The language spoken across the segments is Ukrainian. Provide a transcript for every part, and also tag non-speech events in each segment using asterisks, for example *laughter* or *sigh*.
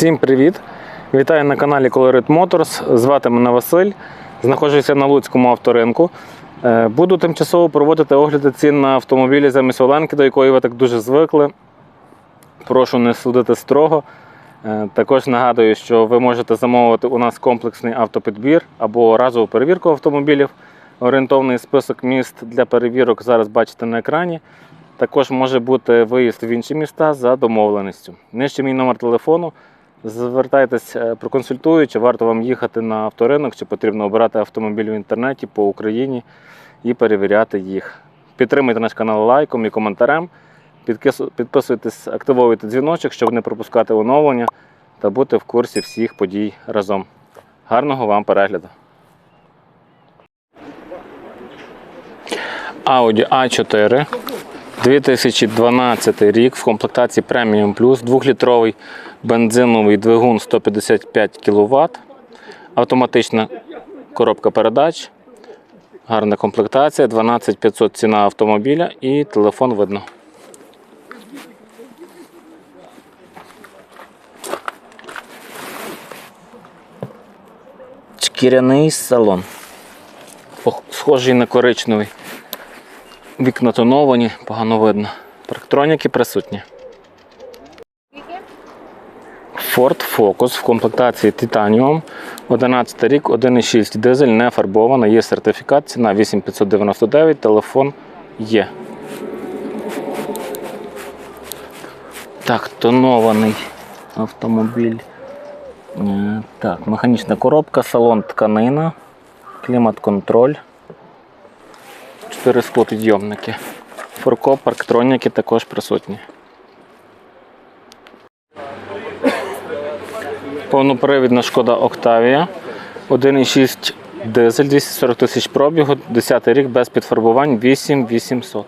Всім привіт! Вітаю на каналі Colorit Motors. Звати мене Василь. Знаходжуся на Луцькому авторинку. Е, Буду тимчасово проводити огляди цін на автомобілі замість Оленки, до якої ви так дуже звикли. Прошу не судити строго. Е, Також нагадую, що ви можете замовити у нас комплексний автопідбір або разову перевірку автомобілів. Орієнтовний список міст для перевірок зараз бачите на екрані. Також може бути виїзд в інші міста за домовленістю. Нижче мій номер телефону. Звертайтесь, е, проконсультую, чи варто вам їхати на авторинок, чи потрібно обирати автомобіль в інтернеті по Україні і перевіряти їх. Підтримуйте наш канал лайком і коментарем. Підписуйтесь, активовуйте дзвіночок, щоб не пропускати оновлення та бути в курсі всіх подій разом. Гарного вам перегляду! Audi A4 2012 рік в комплектації Premium Plus, 2-літровий бензиновий двигун 155 кВт, автоматична коробка передач, гарна комплектація, 12500 ціна автомобіля і телефон видно. Шкіряний салон. Схожий на коричневий. Вікна тоновані, погано видно. Парктроніки присутні. Ford Focus в комплектації Titanium. 11 рік, 1,6 дизель, не фарбована, є сертифікат, ціна 8599, телефон є. Так, тонований автомобіль. Е, Так, механічна коробка, салон тканина, клімат-контроль. Чотири склопідйомники. Форкоп, парктроніки також присутні. Повнопривідна шкода Octavia. 1,6 дизель, 240 тисяч пробігу, 10 рік без підфарбувань, 8800.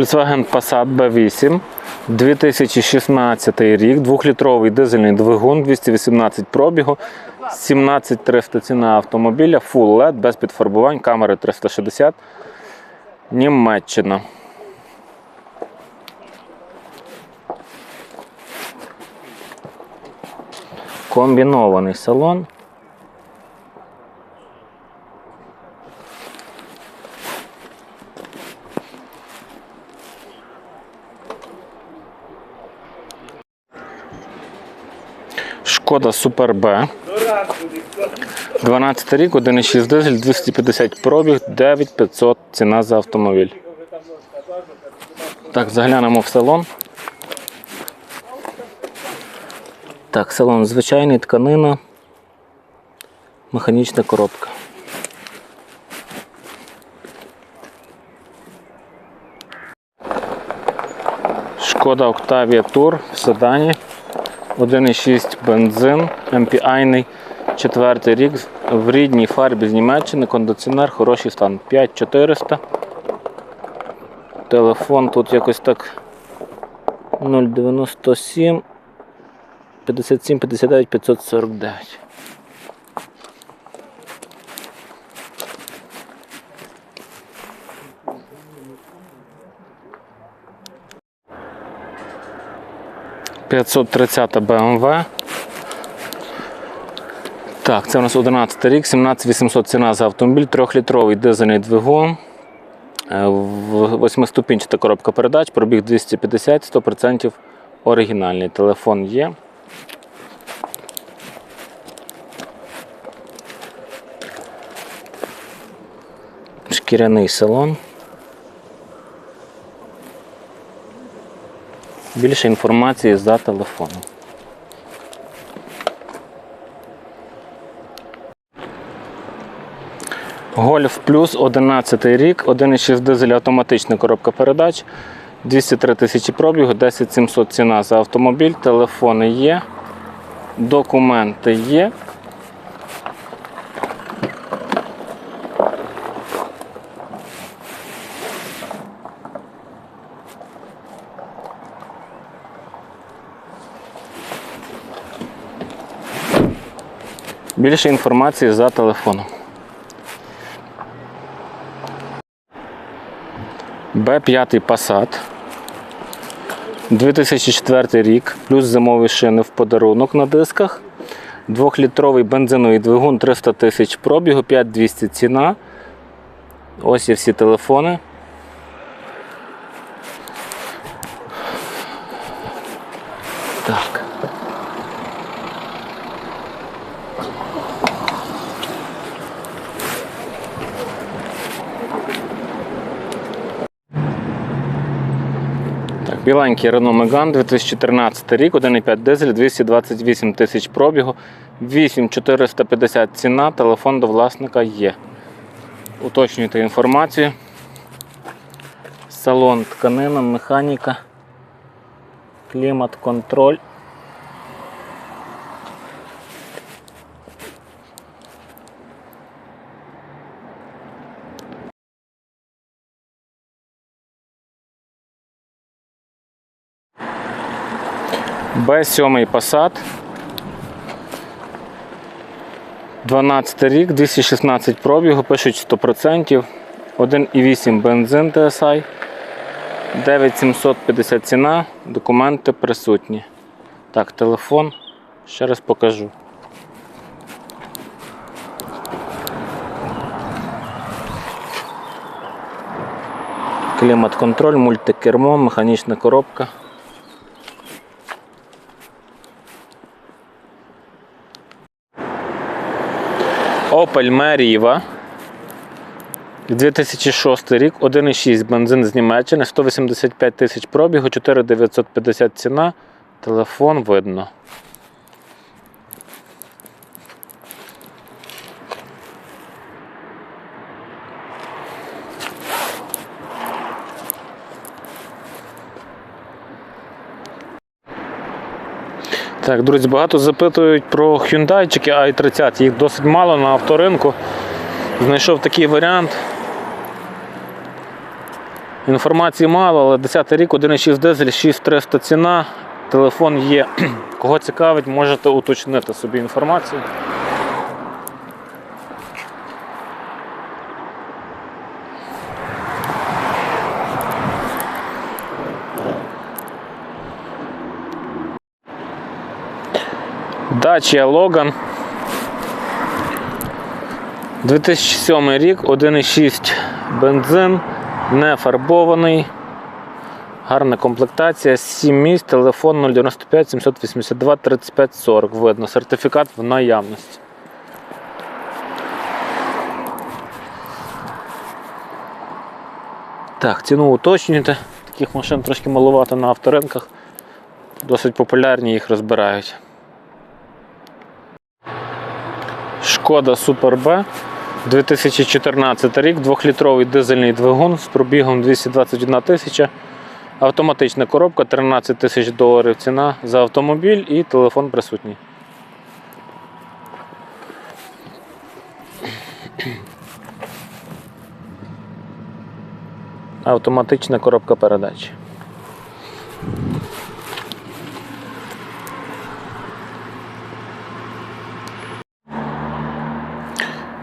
Volkswagen Passat B8, 2016 рік, 2-літровий дизельний двигун, 218 пробігу, 17300 ціна автомобіля, Full LED, без підфарбувань, камери 360, Німеччина. Комбінований салон. Шкода Супер Б. 12 рік, 1,6 дизель, 250 пробіг, 9500 ціна за автомобіль. Так, заглянемо в салон. Так, салон звичайний, тканина, механічна коробка. Шкода Octavia Tour в седані. 1,6 бензин, MPI, четвертий рік в рідній фарбі з Німеччини, кондиціонер, хороший стан. 5400. Телефон тут якось так 097 57 59 549. П'ятсот тридцята BMW. Так, це у нас 11 рік, 17800 ціна за автомобіль, 3-літровий дизельний двигун. Е, в- Восьмиступінчата коробка передач, пробіг 250, 100% оригінальний. Телефон є. Шкіряний салон. Більше інформації за телефоном. Гольф плюс 11 рік, 1,6 дизель автоматична коробка передач, 203 тисячі пробігу, 10 700 ціна за автомобіль, телефони є, документи є. Більше інформації за телефоном. Б5 Passat. 2004 рік, плюс зимові шини в подарунок на дисках. Двохлітровий бензиновий двигун 300 тисяч пробігу, 5200 ціна. Ось є всі телефони. Біленький Renault Megane 2013 рік, 1,5 дизель, 228 тисяч пробігу, 8450 ціна, телефон до власника є. Уточнюйте інформацію. Салон тканина, механіка, клімат, контроль. Б7 Passat. 12 рік, 216 пробігу, пишуть 100%. 1,8 бензин TSI. 9750 ціна, документи присутні. Так, телефон. Ще раз покажу. Клімат-контроль, мультикермо, механічна коробка. Opel Meriva. 2006 рік, 1,6 бензин з Німеччини, 185 тисяч пробігу, 4950 ціна. Телефон видно. Так, друзі, багато запитують про Hyundai i30. Їх досить мало на авторинку. Знайшов такий варіант. Інформації мало, але 10 рік, 1,6 дизель, 6300 ціна. Телефон є. *clears throat* Кого цікавить, можете уточнити собі інформацію. Dacia Logan. 2007 рік, 1,6 бензин, не фарбований. Гарна комплектація, 7 місць, телефон 095 782 35 40. Видно, сертифікат в наявності. Так, ціну уточнюйте. Таких машин трошки малувато на авторинках. Досить популярні, їх розбирають. Шкода Super B 2014 рік, 2-літровий дизельний двигун з пробігом 221 тисяча. Автоматична коробка, 13 тисяч доларів ціна за автомобіль і телефон присутній. Автоматична коробка передач.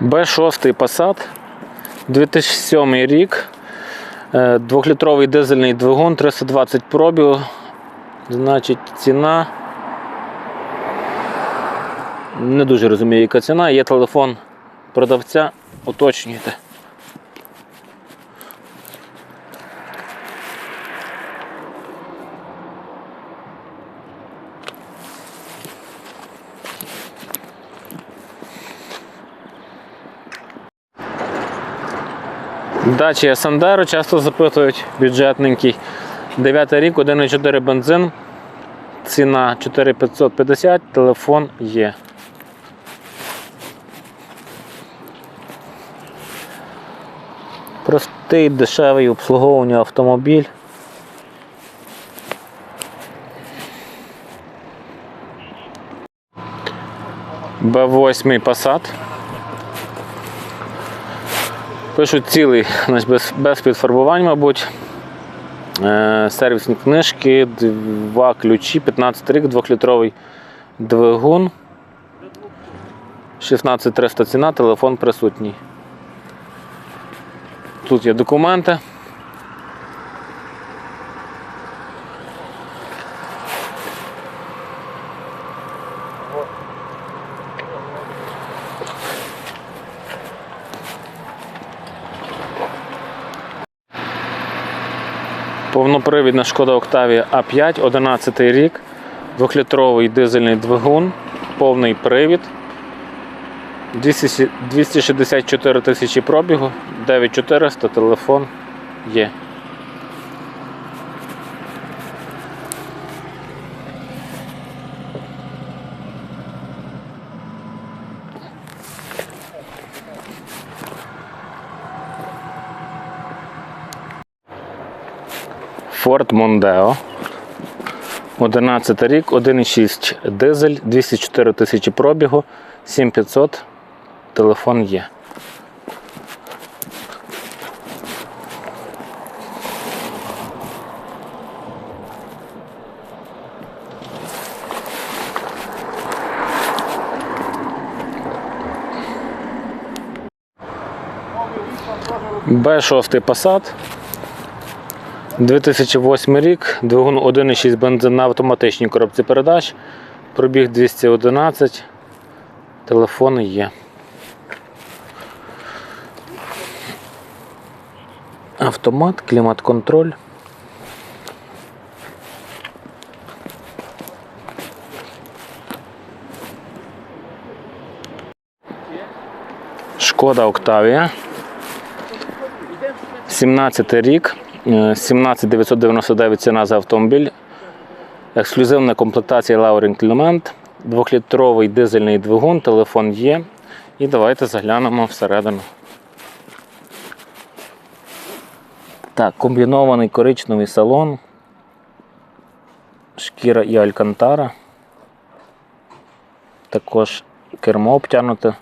Б6 Passat 2007 рік. Е, Двохлітровий дизельний двигун, 320 пробігу. Значить, ціна. Не дуже розумію, яка ціна. Є телефон продавця, уточнюйте. Дачі Сандеро часто запитують бюджетненький. 9 рік, 1,4 бензин. Ціна 4550, телефон є. Простий, дешевий обслуговування автомобіль. Б8 Passat. Пишуть цілий, без, без підфарбувань, мабуть. Е, сервісні книжки, два ключі, 15 рік, 2-літровий двигун. 16300 ціна, телефон присутній. Тут є документи. Повнопривідна шкода Октавія А5, 11 рік, 2-літровий дизельний двигун, повний привід. 264 тисячі пробігу, 9400 телефон є. Ford Mondeo. 11 рік, 1,6 дизель, 204 тисячі пробігу, 7500 телефон є. Б6 Passat. 2008 рік, двигун 1,6 бензин на автоматичній коробці передач, пробіг 211, телефони є. Автомат, клімат-контроль. Шкода Октавія. 17 рік, 17999 ціна за автомобіль. Ексклюзивна комплектація Lauring Element, 2-літровий дизельний двигун, телефон є. І давайте заглянемо всередину. Так, комбінований коричневий салон, шкіра і алькантара. Також кермо обтягнуте.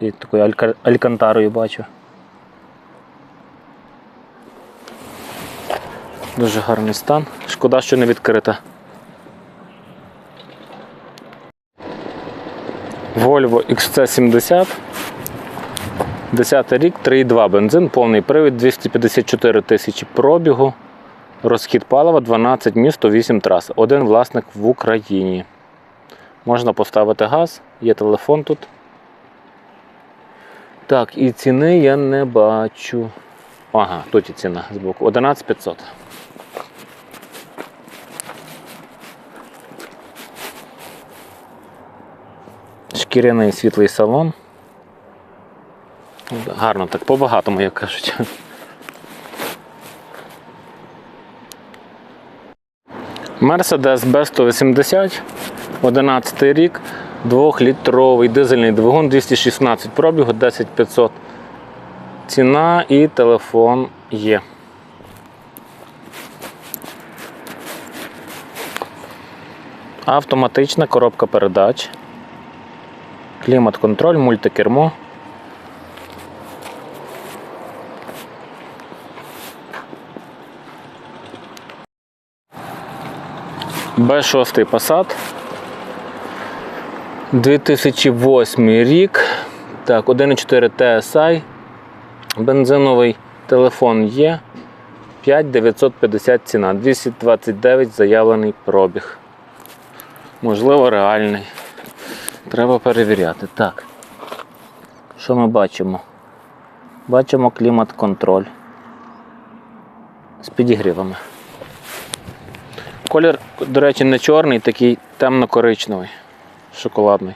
І такою алька- алькантарою бачу. Дуже гарний стан. Шкода, що не відкрита. Volvo XC70. 10 рік, 3,2 бензин, повний привід, 254 тисячі пробігу. Розхід палива 12 місто, 8 трас. Один власник в Україні. Можна поставити газ, є телефон тут. Так, і ціни я не бачу. Ага, тут і ціна збоку. 11500. Шкіряний світлий салон. Гарно так, по-багатому, як кажуть. Mercedes B180, 11 рік, 2-літровий дизельний двигун, 216 пробігу, 10500 ціна і телефон є. Автоматична коробка передач, клімат-контроль, мультикермо. Б6 Passat. 2008 рік. Так, 1,4 TSI. Бензиновий телефон є. 5950 ціна. 229 заявлений пробіг. Можливо, реальний. Треба перевіряти. Так. Що ми бачимо? Бачимо клімат-контроль з підігрівами. Колір, до речі, не чорний, такий темно-коричневий, шоколадний.